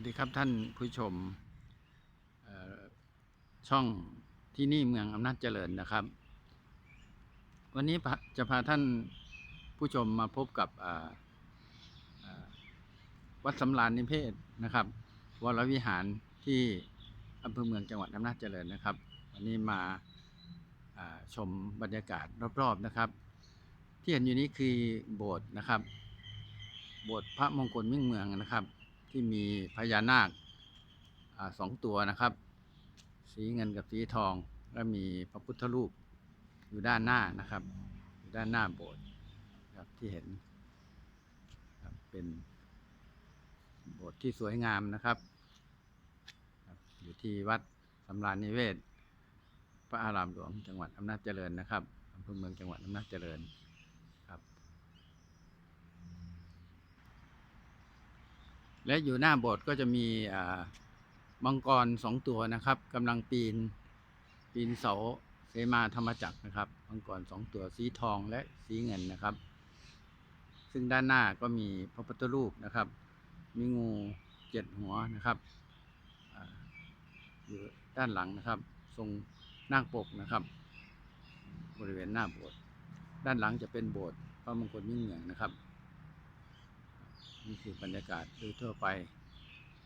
วัสดีครับท่านผู้ชมช่องที่นี่เมืองอำนาจเจริญนะครับ วันนี้จะพาท่านผู้ชมมาพบกับวัดสำราญนิเพศนะครับ วรวิหารที่อำเภอเมืองจังหวัดอำนาจเจริญนะครับ วันนี้มาอ่าชมบรรยากาศรอบๆนะครับ ที่เห็นอยู่นี้คือโบสถ์นะครับ โบสถ์พระมงคลมิ่งเมืองนะครับ ที่มีพญานาคสองตัวนะครับ สีเงินกับสีทองและมีพระพุทธรูปอยู่ด้านหน้านะครับอยู่ด้านหน้าโบสถ์ครับที่เห็นครับเป็นโบสถ์ที่สวยงามนะครับครับอยู่ที่วัดสำราญนิเวศ พระอารามหลวงจังหวัดอำนาจเจริญนะครับอำเภอเมืองจังหวัดอำนาจเจริญครับ และอยู่หน้าโบสถ์ก็จะมีมังกรสองตัวนะครับกำลังปีนปีนเสาเสมาธรรมจักรนะครับมังกรสองตัวสีทองและสีเงินนะครับ ซึ่งด้านหน้าก็มีพระพุทธรูปนะครับ มีงูเจ็ดหัวนะครับออยู่ด้านหลังนะครับ ทรงนาคปกนะครับ บริเวณหน้าโบสถ์ด้านหลังจะเป็นโบสถ์พระมงคลมิ่งเมืองนะครับ นี่คือบรรยากาศโดยทั่วไป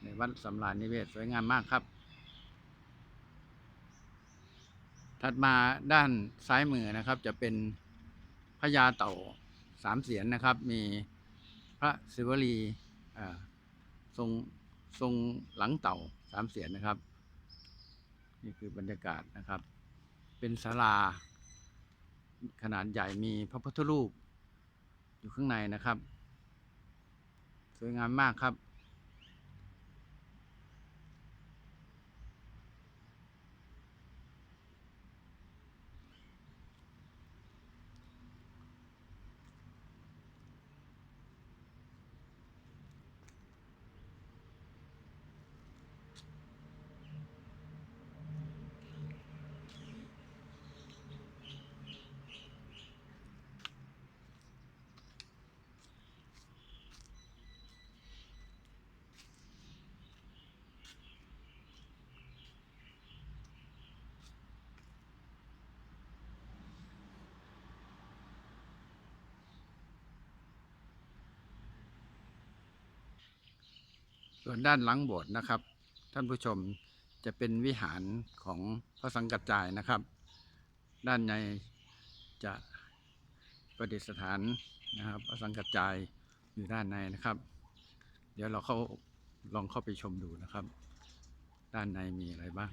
ในวัดสำราญนิเวศสวยงามมากครับ ถัดมาด้านซ้ายมือนะครับ จะเป็นพญาเต่าสามเสียนนะครับ มีพระศิวลีทรงทรงหลังเต่าสามเสียนนะครับ นี่คือบรรยากาศนะครับ เป็นศาลา ขนาดใหญ่มีพระพุทธรูป อยู่ข้างในนะครับ วยงามมากครับ ส่วนด้านหลังโบสถ์นะครับ ท่านผู้ชมจะเป็นวิหารของพระสังกัจจายนะครับ ด้านในจะประดิษฐานนะครับพระสังกัจจายอยู่ด้านในนะครับ เดี๋ยวเราเข้าลองเข้าไปชมดูนะครับ ด้านในมีอะไรบ้าง